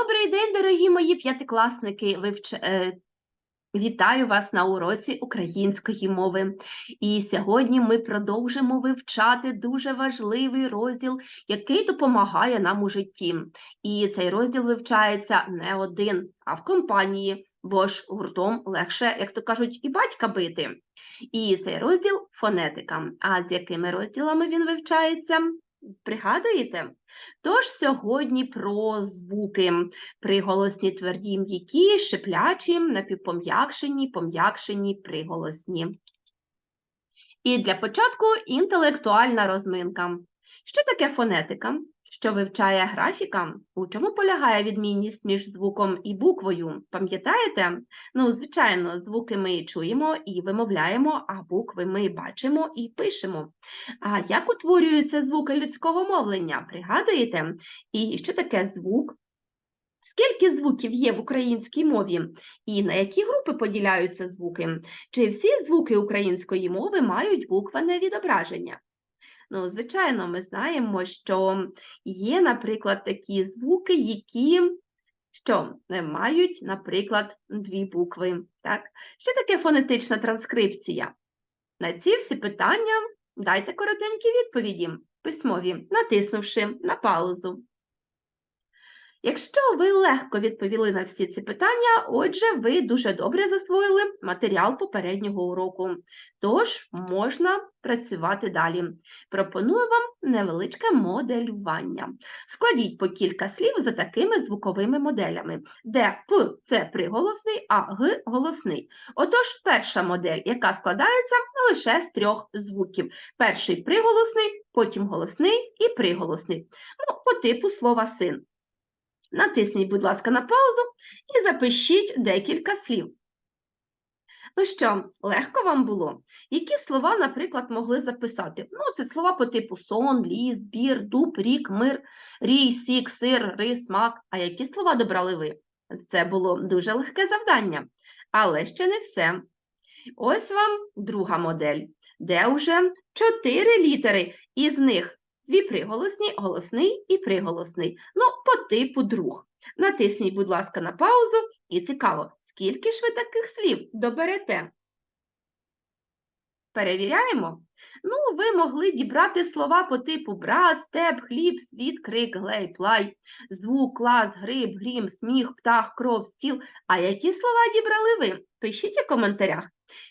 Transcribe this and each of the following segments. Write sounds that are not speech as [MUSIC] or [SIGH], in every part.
Добрий день, дорогі мої п'ятикласники. Вивч... е, Вітаю вас на уроці української мови. І сьогодні ми продовжимо вивчати дуже важливий розділ, який допомагає нам у житті. І цей розділ вивчається не один, а в компанії, бо ж гуртом легше, як то кажуть, і батька бити. І цей розділ фонетика. А з якими розділами він вивчається? Пригадуєте? Тож сьогодні про звуки приголосні тверді м'які, шиплячі, напівпом'якшені, пом'якшені, приголосні. І для початку інтелектуальна розминка. Що таке фонетика? Що вивчає графіка? У чому полягає відмінність між звуком і буквою? Пам'ятаєте? Ну, звичайно, звуки ми чуємо і вимовляємо, а букви ми бачимо і пишемо. А як утворюються звуки людського мовлення? Пригадуєте? І що таке звук? Скільки звуків є в українській мові? І на які групи поділяються звуки? Чи всі звуки української мови мають буквене відображення? Ну, звичайно, ми знаємо, що є, наприклад, такі звуки, які що не мають, наприклад, дві букви. Так? Що таке фонетична транскрипція? На ці всі питання дайте коротенькі відповіді письмові, натиснувши на паузу. Якщо ви легко відповіли на всі ці питання, отже, ви дуже добре засвоїли матеріал попереднього уроку, тож можна працювати далі. Пропоную вам невеличке моделювання. Складіть по кілька слів за такими звуковими моделями, де П це приголосний, а Г голосний. Отож, перша модель, яка складається лише з трьох звуків. Перший приголосний, потім голосний і приголосний. Ну, по типу слова син. Натисніть, будь ласка, на паузу і запишіть декілька слів. Ну що, легко вам було? Які слова, наприклад, могли записати? Ну, це слова по типу сон, ліс, бір, дуб, рік, мир, рій, сік, сир, рис, смак. А які слова добрали ви? Це було дуже легке завдання. Але ще не все. Ось вам друга модель, де вже чотири літери, із них Дві приголосні, голосний і приголосний. Ну, по типу друг. Натисніть, будь ласка, на паузу і цікаво, скільки ж ви таких слів доберете? Перевіряємо. Ну, ви могли дібрати слова по типу брат, степ, хліб, світ, крик, глей, плай, звук, клас, гриб, грім, сміх, птах, кров, стіл. А які слова дібрали ви? Пишіть у коментарях.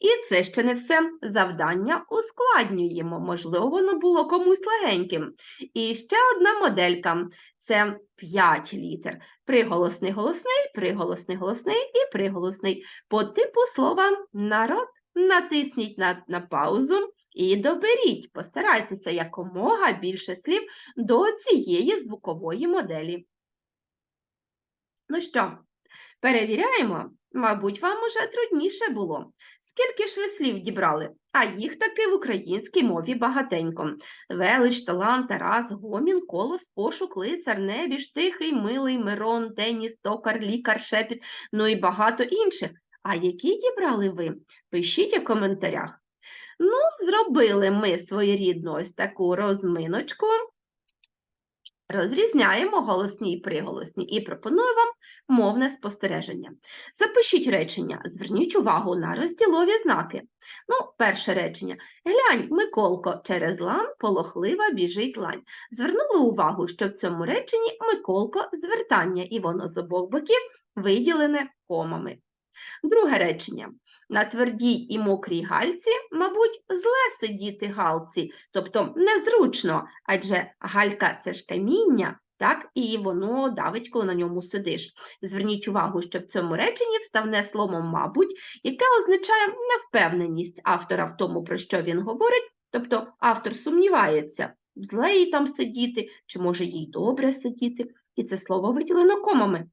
І це ще не все. Завдання ускладнюємо, можливо, воно було комусь легеньким. І ще одна моделька це 5 літер. Приголосний голосний, приголосний голосний і приголосний. По типу слова народ. Натисніть на, на паузу і доберіть, постарайтеся якомога більше слів до цієї звукової моделі. Ну що, перевіряємо? Мабуть, вам уже трудніше було. Скільки ж ви слів дібрали? А їх таки в українській мові багатенько. Велич, талант, Тарас, гомін, колос, пошук, лицар, небіж, тихий, милий, мирон, теніс, токар, лікар, шепіт, ну і багато інших. А які дібрали ви? Пишіть у коментарях. Ну, зробили ми своєрідну ось таку розминочку. Розрізняємо голосні і приголосні і пропоную вам мовне спостереження. Запишіть речення, зверніть увагу на розділові знаки. Ну, перше речення. Глянь, Миколко, через лан полохлива біжить лань. Звернули увагу, що в цьому реченні Миколко звертання, і воно з обох боків виділене комами. Друге речення. На твердій і мокрій гальці, мабуть, зле сидіти галці, тобто незручно, адже галька це ж каміння, так, і воно давить, коли на ньому сидиш. Зверніть увагу, що в цьому реченні вставне слово, мабуть, яке означає невпевненість автора в тому, про що він говорить, тобто автор сумнівається, зле їй там сидіти, чи може їй добре сидіти, і це слово виділено комами.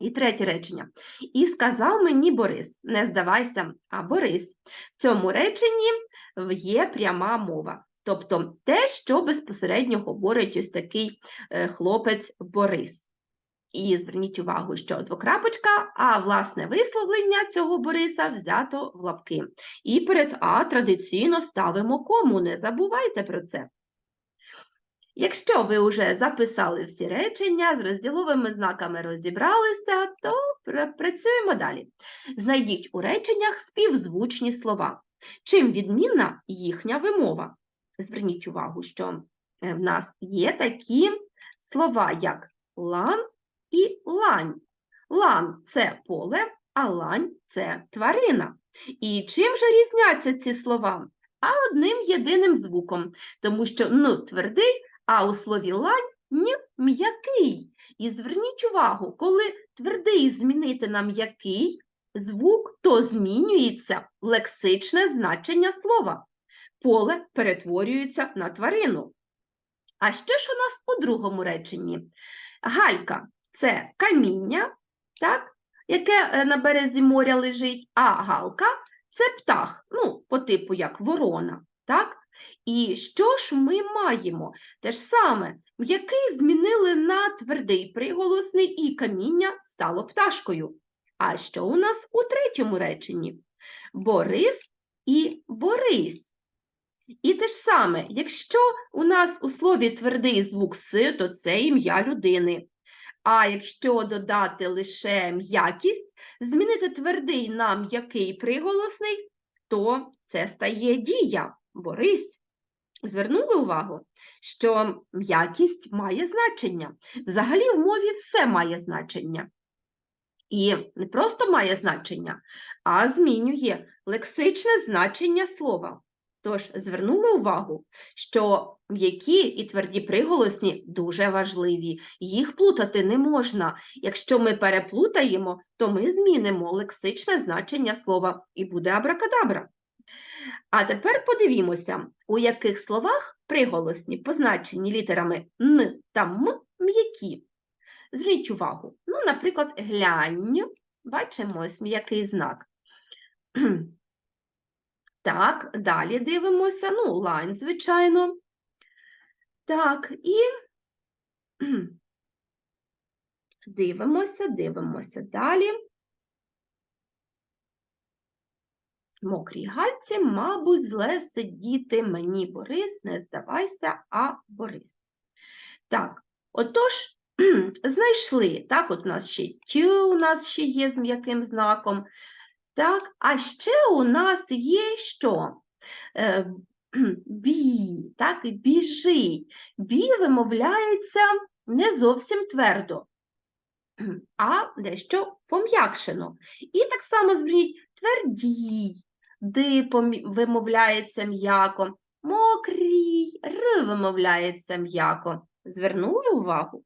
І третє речення. І сказав мені Борис, не здавайся, а Борис. В цьому реченні є пряма мова. Тобто те, що безпосередньо говорить ось такий е, хлопець Борис. І зверніть увагу, що двокрапочка, а власне висловлення цього Бориса взято в лапки. І перед А традиційно ставимо кому, не забувайте про це. Якщо ви вже записали всі речення, з розділовими знаками розібралися, то працюємо далі. Знайдіть у реченнях співзвучні слова. Чим відмінна їхня вимова? Зверніть увагу, що е, в нас є такі слова, як лан і лань. Лан це поле, а лань це тварина. І чим же різняться ці слова? А одним єдиним звуком, тому що ну твердий, а у слові лань м'який. І зверніть увагу, коли твердий змінити на м'який звук, то змінюється лексичне значення слова. Поле перетворюється на тварину. А що ж у нас у другому реченні? Галька це каміння, так, яке е, на березі моря лежить, а галка це птах, ну, по типу як ворона. Так? І що ж ми маємо? Те ж саме, м'який змінили на твердий приголосний і каміння стало пташкою. А що у нас у третьому реченні? Борис і Борись. І те ж саме, якщо у нас у слові твердий звук С, то це ім'я людини. А якщо додати лише м'якість, змінити твердий на м'який приголосний, то це стає дія, Борись. Звернули увагу, що м'якість має значення. Взагалі в мові все має значення. І не просто має значення, а змінює лексичне значення слова. Тож звернули увагу, що м'які і тверді приголосні дуже важливі, їх плутати не можна. Якщо ми переплутаємо, то ми змінимо лексичне значення слова і буде абракадабра. А тепер подивімося, у яких словах приголосні, позначені літерами Н та М м'які. Зверніть увагу. Ну, наприклад, глянь, бачимо ось м'який знак. [CLEARS THROAT] Так, далі дивимося. Ну, лайн, звичайно. Так, і [CLEARS THROAT] дивимося, дивимося далі. Мокрій гальці, мабуть, зле сидіти мені, Борис, не здавайся, а Борис. Так, отож, [CLEARS THROAT] знайшли, так, от у нас ще тю, у нас ще є з м'яким знаком. Так, а ще у нас є що? Е, [CLEARS THROAT] Бі, так, біжить. Бі вимовляється не зовсім твердо, [CLEARS THROAT] а дещо пом'якшено. І так само зверніть твердій, ди помі- вимовляється м'яко, мокрій, р вимовляється м'яко. Звернули увагу?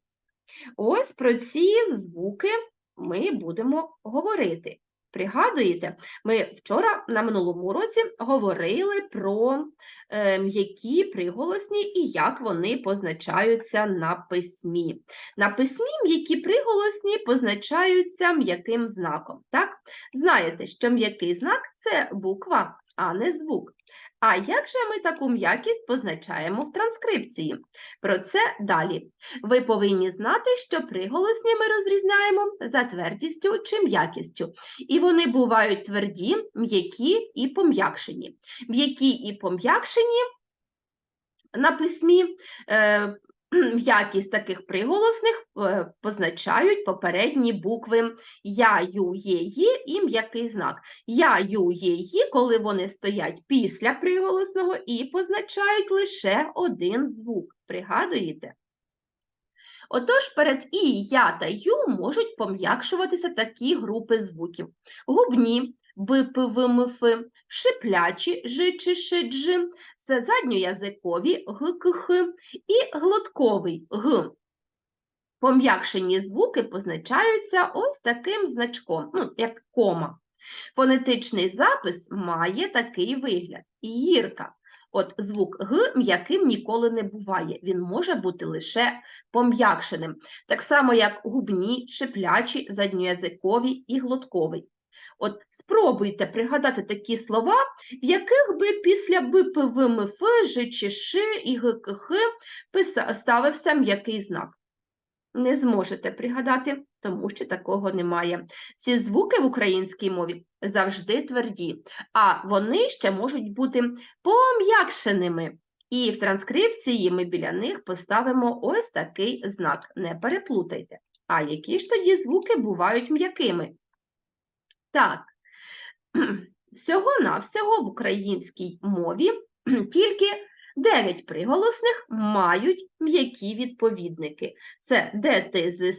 Ось про ці звуки ми будемо говорити. Пригадуєте, ми вчора на минулому уроці говорили про м'які приголосні і як вони позначаються на письмі. На письмі м'які приголосні позначаються м'яким знаком. Так? Знаєте, що м'який знак це буква, а не звук. А як же ми таку м'якість позначаємо в транскрипції? Про це далі. Ви повинні знати, що приголосні ми розрізняємо за твердістю чи м'якістю. І вони бувають тверді, м'які і пом'якшені. М'які і пом'якшені на письмі м'якість таких приголосних е, позначають попередні букви я, ю, є, ї і м'який знак. Я, ю, є, ї, коли вони стоять після приголосного і позначають лише один звук. Пригадуєте? Отож, перед і, я та ю можуть пом'якшуватися такі групи звуків: губні, б, п, в, м, ф, шиплячі, ж, чи, задньоязикові г, к, х і глотковий г. Пом'якшені звуки позначаються ось таким значком, ну, як кома. Фонетичний запис має такий вигляд: гірка. От звук Г м'яким ніколи не буває, він може бути лише пом'якшеним, так само як губні, шиплячі, задньоязикові і глотковий. От спробуйте пригадати такі слова, в яких би після Б, П, В, Ф, Ж, чи Ш і Г, К, Х писа- ставився м'який знак. Не зможете пригадати, тому що такого немає. Ці звуки в українській мові завжди тверді, а вони ще можуть бути пом'якшеними. І в транскрипції ми біля них поставимо ось такий знак. Не переплутайте. А які ж тоді звуки бувають м'якими? Так, [CLEARS THROAT] всього-навсього в українській мові [CLEARS THROAT] тільки 9 приголосних мають м'які відповідники. Це де, ти, з,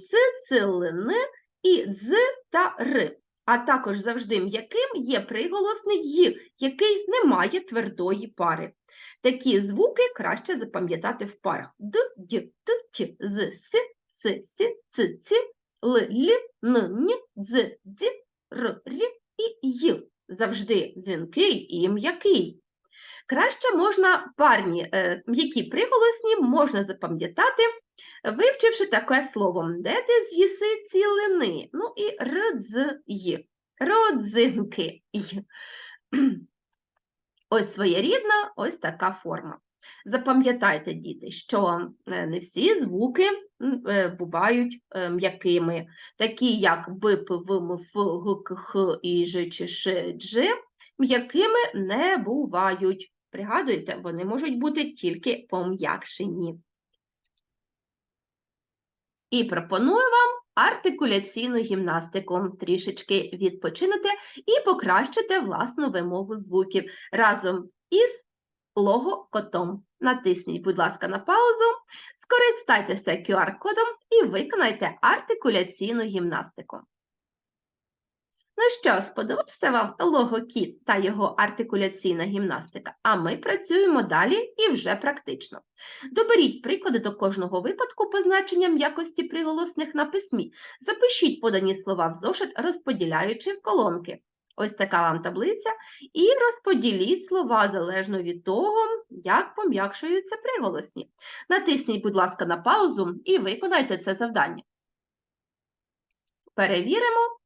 і з та р. А також завжди м'яким є приголосний й, який не має твердої пари. Такі звуки краще запам'ятати в парах. Д, д, т, т, з, с, с, с, ц, ц, л, л, н, н, дз, дз, р, р і й. Завжди дзвінкий і м'який. Краще можна парні е, м'які приголосні можна запам'ятати, вивчивши таке слово де ти з'їси цілини. Ну і рдз. Родзинки. [CLEARS THROAT] Ось своєрідна, ось така форма. Запам'ятайте, діти, що е, не всі звуки е, бувають е, м'якими, такі як б, п, ф, г, х, і, ж, чи, ш, дж, м'якими не бувають. Пригадуйте, вони можуть бути тільки пом'якшені. І пропоную вам артикуляційну гімнастику. Трішечки відпочинете і покращите власну вимову звуків разом із логокотом. Натисніть, будь ласка, на паузу, скористайтеся QR-кодом і виконайте артикуляційну гімнастику. Ну що, сподобався вам логокіт та його артикуляційна гімнастика? А ми працюємо далі і вже практично. Доберіть приклади до кожного випадку позначення м'якості приголосних на письмі. Запишіть подані слова в зошит, розподіляючи колонки. Ось така вам таблиця. І розподіліть слова залежно від того, як пом'якшуються приголосні. Натисніть, будь ласка, на паузу і виконайте це завдання. Перевіримо.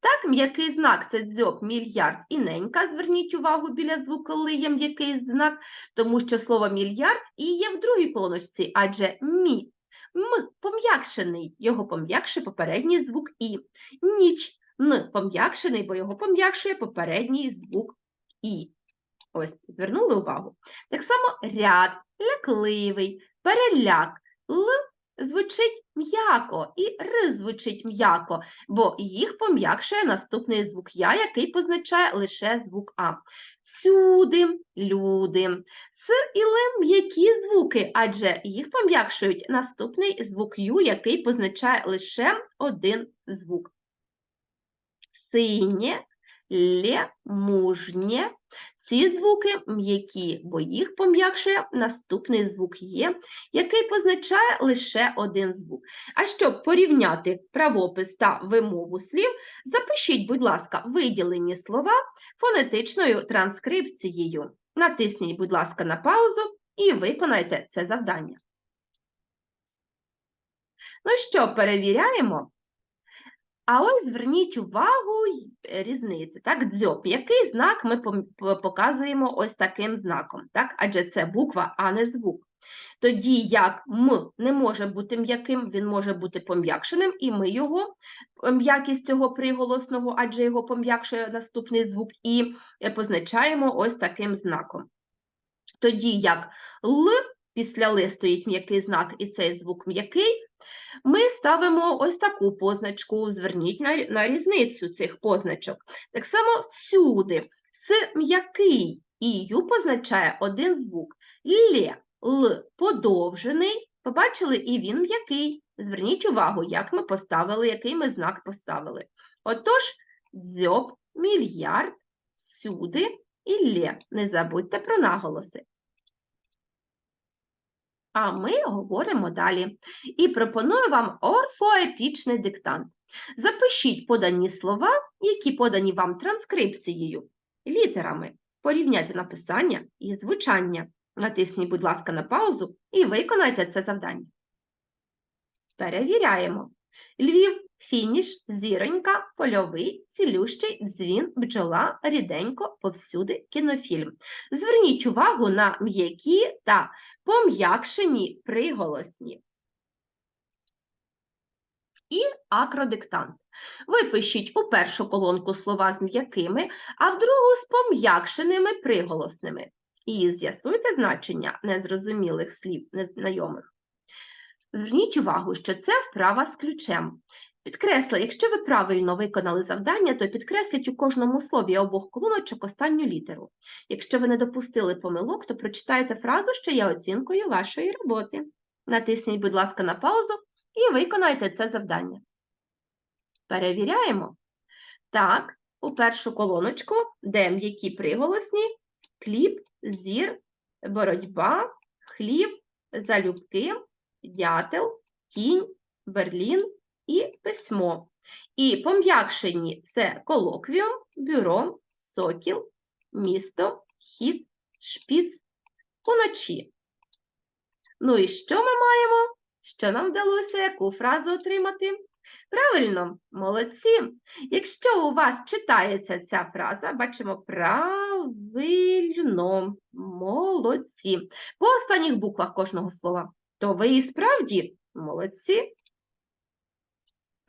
Так, м'який знак це дзьоб, мільярд і ненька. Зверніть увагу біля звуку, коли є м'який знак, тому що слово мільярд і є в другій колоночці, адже мі. М пом'якшений, його пом'якшує попередній звук І. Ніч Н пом'якшений, бо його пом'якшує попередній звук І. Ось, звернули увагу. Так само ряд, лякливий, переляк, Л звучить м'яко і Р звучить м'яко, бо їх пом'якшує наступний звук Я, який позначає лише звук А. Всюди, люди. С і Л м'які звуки, адже їх пом'якшують наступний звук Ю, який позначає лише один звук. Синє, лє, мужнє. Ці звуки м'які, бо їх пом'якшує наступний звук Є, який позначає лише один звук. А щоб порівняти правопис та вимову слів, запишіть, будь ласка, виділені слова фонетичною транскрипцією. Натисніть, будь ласка, на паузу і виконайте це завдання. Ну що, перевіряємо? А ось зверніть увагу е, різниці. Так, дзьоб. Який знак ми показуємо ось таким знаком? Так? Адже це буква, а не звук. Тоді як М не може бути м'яким, він може бути пом'якшеним, і ми його, е, м'якість цього приголосного, адже його пом'якшує наступний звук, і е, позначаємо ось таким знаком. Тоді як Л після Л стоїть м'який знак, і цей звук м'який, ми ставимо ось таку позначку. Зверніть на, на різницю цих позначок. Так само всюди с м'який ю позначає один звук. Лє, л подовжений. Побачили, і він м'який. Зверніть увагу, як ми поставили, який ми знак поставили. Отож, дзьоб, мільярд, всюди і лє. Не забудьте про наголоси. А ми говоримо далі. І пропоную вам орфоепічний диктант. Запишіть подані слова, які подані вам транскрипцією, літерами. Порівняйте написання і звучання. Натисніть, будь ласка, на паузу і виконайте це завдання. Перевіряємо. Львів, фініш, зіронька, польовий, цілющий, дзвін, бджола, ріденько, повсюди, кінофільм. Зверніть увагу на м'які та пом'якшені приголосні. І акродиктант. Випишіть у першу колонку слова з м'якими, а в другу з пом'якшеними приголосними. і з'ясуйте значення незрозумілих слів, незнайомих. Зверніть увагу, що це вправа з ключем. Підкресли, якщо ви правильно виконали завдання, то підкресліть у кожному слові обох колоночок останню літеру. Якщо ви не допустили помилок, то прочитайте фразу, що є оцінкою вашої роботи. Натисніть, будь ласка, на паузу і виконайте це завдання. Перевіряємо. Так, у першу колоночку, де м'які приголосні, кліп, зір, боротьба, хліб, залюбки, дятел, кінь, берлін і письмо. І пом'якшені це колоквіум, бюро, сокіл, місто, хід, шпіц, уночі. Ну і що ми маємо? Що нам вдалося яку фразу отримати? Правильно, молодці. Якщо у вас читається ця фраза, бачимо правильно, молодці. По останніх буквах кожного слова, то ви і справді молодці.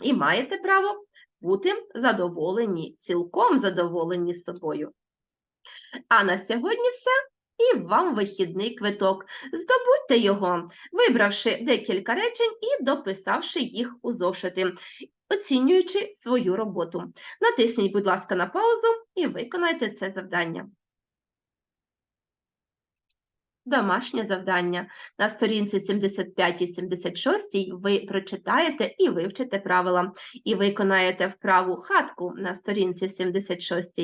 І маєте право бути задоволені, цілком задоволені собою. А на сьогодні все. І вам вихідний квиток. Здобудьте його, вибравши декілька речень і дописавши їх у зошити, оцінюючи свою роботу. Натисніть, будь ласка, на паузу і виконайте це завдання. Домашнє завдання. На сторінці 75 і 76 ви прочитаєте і вивчите правила, і виконаєте вправу хатку на сторінці 76.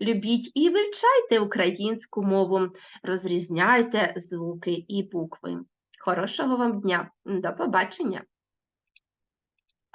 Любіть і вивчайте українську мову, розрізняйте звуки і букви. Хорошого вам дня! До побачення!